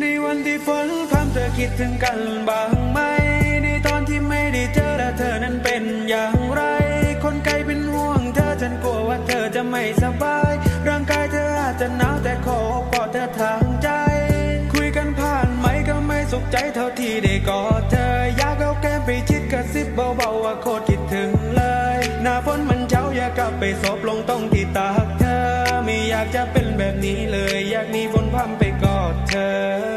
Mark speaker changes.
Speaker 1: ในวันที่ฝนพรำเธอคิดถึงกันบ้างไหม ในตอนที่ไม่ได้เจอและเธอนั้นเป็นอย่างไร คนไกลเป็นห่วงเธอฉันกลัวว่าเธอจะไม่สบาย ร่างกายเธออาจจะหนาวแต่ขอโอบกอดเธอทางใจ คุยกันผ่านไหมก็ไม่สุขใจเท่าที่ได้กอดเธอ อยากเอาแก้มไปชิดกระซิบเบาๆว่าโคตรคิดถึงเลย หน้าฝนมันเช้าอยากกลับไปศพลงตรงที่ตากเธอ ไม่อยากจะเป็นแบบนี้เลย อยากหนีฝนพรำไปกอด care.